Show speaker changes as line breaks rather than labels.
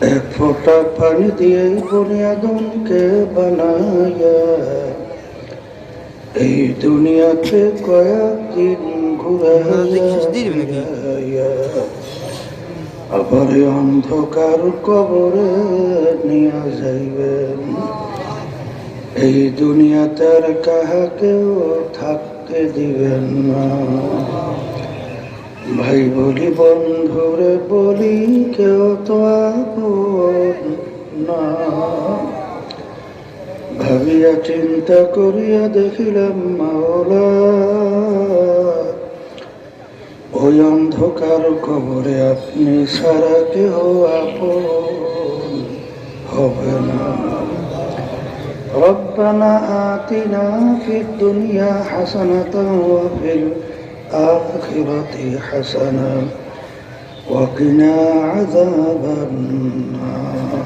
এক ফোঁটা পানি দিয়ে বুনিয়াদমকে বানায়া। এই দুনিয়াতে কয়েকদিন ঘুরে আবার অন্ধকার কবরে নিয়ে যাইবেন এই দুনিয়াতে আর কাহাকেও থাকতে দিবেন না। ভাই বলি বন্ধুরে বলি কেউ তো আপন না ভাবিয়া চিন্তা করিয়া দেখিলাম মাওলা ওই অন্ধকার কবরে আপনি সারা কেহ আপন হবে না ربنا آتنا في الدنيا حسنة وفي الآخرة حسنة وقنا عذاب النار